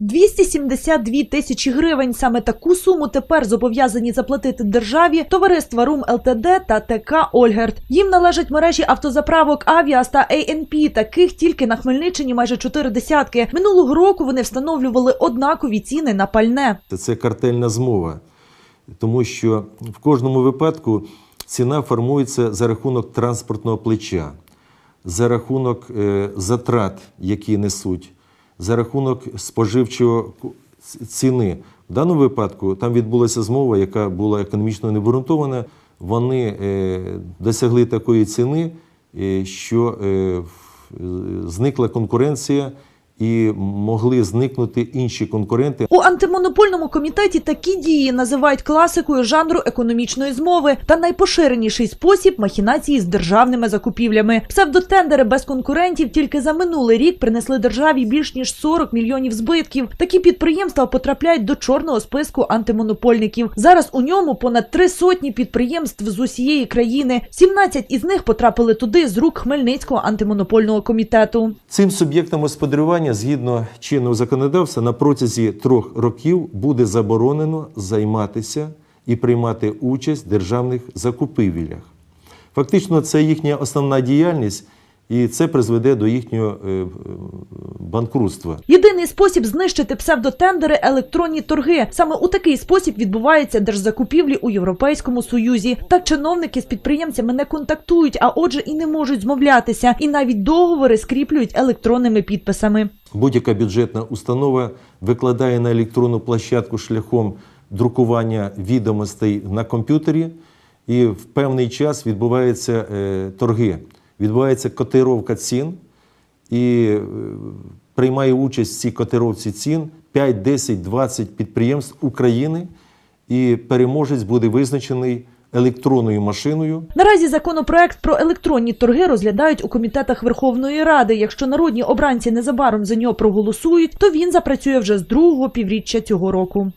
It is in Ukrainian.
272 тисячі гривень. Саме таку суму тепер зобов'язані заплатити державі товариства Рум ЛТД та ТК Ольгерт. Їм належать мережі автозаправок Авіас та ANP. Таких тільки на Хмельниччині майже чотири десятки. Минулого року вони встановлювали однакові ціни на пальне. Це картельна змова, тому що в кожному випадку ціна формується за рахунок транспортного плеча, за рахунок е, затрат, які несуть, за рахунок споживчого ціни. В даному випадку там відбулася змова, яка була економічно необґрунтована. Вони е, досягли такої ціни, е, що е, зникла конкуренція і могли зникнути інші конкуренти. У антимонопольному комітеті такі дії називають класикою жанру економічної змови та найпоширеніший спосіб махінації з державними закупівлями. Псевдотендери без конкурентів тільки за минулий рік принесли державі більш ніж 40 мільйонів збитків. Такі підприємства потрапляють до чорного списку антимонопольників. Зараз у ньому понад три сотні підприємств з усієї країни. 17 із них потрапили туди з рук Хмельницького антимонопольного комітету. Цим суб'єктам господарювання згідно чинного законодавства на протязі трьох років буде заборонено займатися і приймати участь в державних закупівлях. Фактично, це їхня основна діяльність, і це призведе до їхнього е, е, банкрутства. Єдиний спосіб знищити псевдотендери електронні торги. Саме у такий спосіб відбуваються держзакупівлі у Європейському Союзі. Так чиновники з підприємцями не контактують, а отже, і не можуть змовлятися, і навіть договори скріплюють електронними підписами. Будь-яка бюджетна установа викладає на електронну площадку шляхом друкування відомостей на комп'ютері, і в певний час відбуваються е, торги, відбувається котировка цін, і е, приймає участь в цій котировці цін 5, 10, 20 підприємств України, і переможець буде визначений електронною машиною. Наразі законопроект про електронні торги розглядають у комітетах Верховної Ради. Якщо народні обранці незабаром за нього проголосують, то він запрацює вже з другого півріччя цього року.